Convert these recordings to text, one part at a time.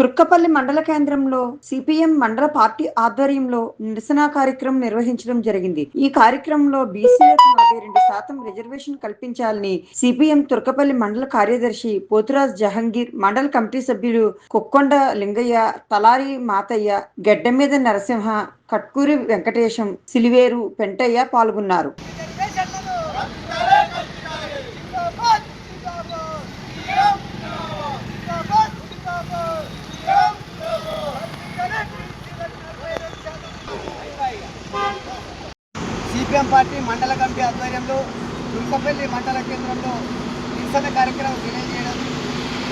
తుర్కపల్లి మండల కేంద్రంలో సిపిఎం మండల పార్టీ ఆధ్వర్యంలో నిరసన కార్యక్రమం నిర్వహించడం జరిగింది. ఈ కార్యక్రమంలో బీసీలకు నలభై రెండు శాతం రిజర్వేషన్ కల్పించాలని సిపిఎం తుర్కపల్లి మండల కార్యదర్శి పోతురాజ్ జహంగీర్ మండల కమిటీ సభ్యులు కుక్కొండ లింగయ్య తలారి మాతయ్య గెడ్డమీద నరసింహ కట్కూరి వెంకటేశం సిలివేరు పెంటయ్య పాల్గొన్నారు. సిపిఎం పార్టీ మండల కమిటీ ఆధ్వర్యంలో దుర్గపల్లి మండల కేంద్రంలో నిరసన కార్యక్రమం తెలియజేయడం.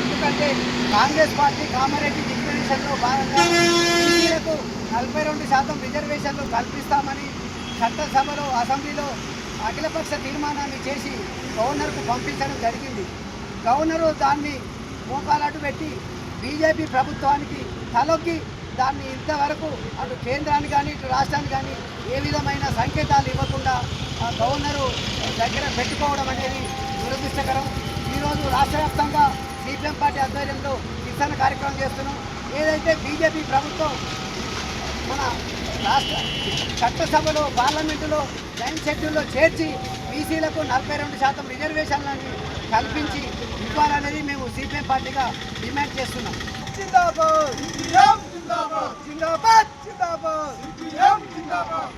ఎందుకంటే కాంగ్రెస్ పార్టీ కామారెడ్డి డిక్లరేషన్లో భాగంగా నలభై రెండు శాతం రిజర్వేషన్లు కల్పిస్తామని చట్టసభలో అసెంబ్లీలో అఖిలపక్ష తీర్మానాన్ని చేసి గవర్నర్కు పంపించడం జరిగింది. గవర్నరు దాన్ని మోకాలాటు పెట్టి బీజేపీ ప్రభుత్వానికి తలొక్కి దాన్ని ఇంతవరకు అటు కేంద్రాన్ని కానీ ఇటు రాష్ట్రానికి కానీ ఏ విధమైన సంకేతాలు గవర్నరు దగ్గర పెట్టుకోవడం అనేది దురదృష్టకరం. ఈరోజు రాష్ట్ర వ్యాప్తంగా సిపిఎం పార్టీ ఆధ్వర్యంలో నిరసన కార్యక్రమం చేస్తున్నాం. ఏదైతే బీజేపీ ప్రభుత్వం మన రాష్ట్ర చట్టసభలో పార్లమెంటులో లైన్ షెడ్యూల్లో చేర్చి బీసీలకు నలభై రెండు శాతం రిజర్వేషన్లను కల్పించి ఇవ్వాలనేది మేము సిపిఎం పార్టీగా డిమాండ్ చేస్తున్నాం. జిందాబాద్! జిందాబాద్! జిందాబాద్!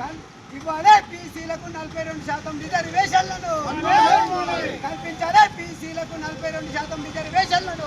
కల్- ఇవ్వాలి బీసీలకు నలభై రెండు శాతం రిజర్వేషన్లను. కల్పించాలి బీసీలకు నలభై రెండు శాతం రిజర్వేషన్లను.